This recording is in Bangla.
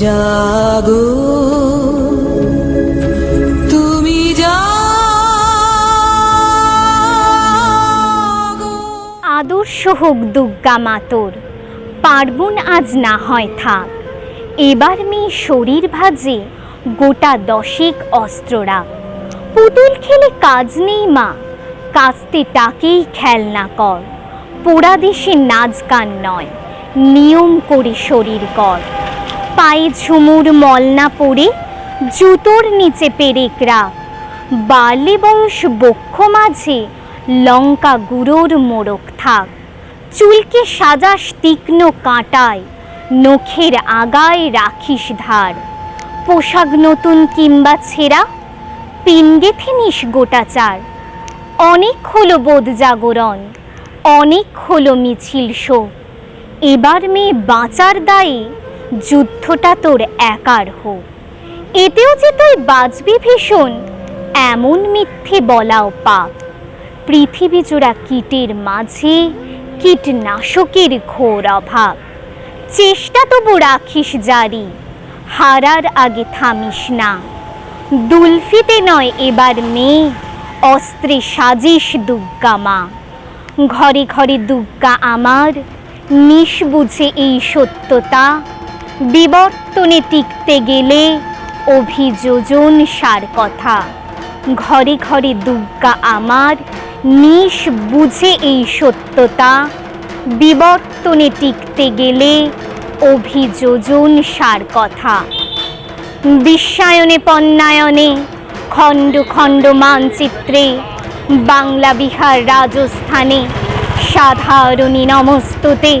জাগো। তুমি আদর্শ হোক দুর্গা মাতর পার্বণ আজ না হয় থাক। এবার মেয়ে শরীর ভাজে গোটা দশেক অস্ত্ররা পুতুল খেলে কাজ নেই মা, কাস্তে টাকেই খেলনা কর। পোড়া দেশে নাচ গান নয়, নিয়ম করে শরীর কর পায়ে ঝুমুর মলনা পরে জুতোর নিচে পেরেকরা। বাল্যে বয়স বক্ষ মাঝে লঙ্কা গুঁড়োর মোড়ক থাক। চুলকে সাজাস তীক্ষ্ণ কাঁটায় নখের আগায় রাখিস ধার। পোশাক নতুন কিংবা ছেঁড়া, পিন গেথে নিস গোটাচার অনেক হলো বোধ জাগরণ, অনেক হলো মিছিল শোক। এবার মেয়ে বাঁচার দায়ে যুদ্ধটা তোর একার হোক। এতেও যে তুই বাঁচবি ভীষণ, এমন মিথ্যে বলাও পাপ। পৃথিবী জোড়া কীটের মাঝে কীটনাশকের ঘোর অভাব। চেষ্টা তবু রাখিস জারি, হারার আগে থামিস না। দুলফিতে নয় এবার মেয়ে, অস্ত্রে সাজিস দুর্গা মা। ঘরে ঘরে দুর্গা আমার নিশ বুঝে এই সত্যতা বিবর্তনে টিকতে গেলে অভিযোজন সার কথা। ঘরে ঘরে দুর্গা আমার, নিশ বুঝে এই সত্যতা। বিবর্তনে টিকতে গেলে অভিযোজন সার কথা। বিশ্বায়নে পণ্যায়নে খণ্ড খণ্ড মানচিত্রে, বাংলা বিহার রাজস্থানে, সাধারণী নমস্তুতে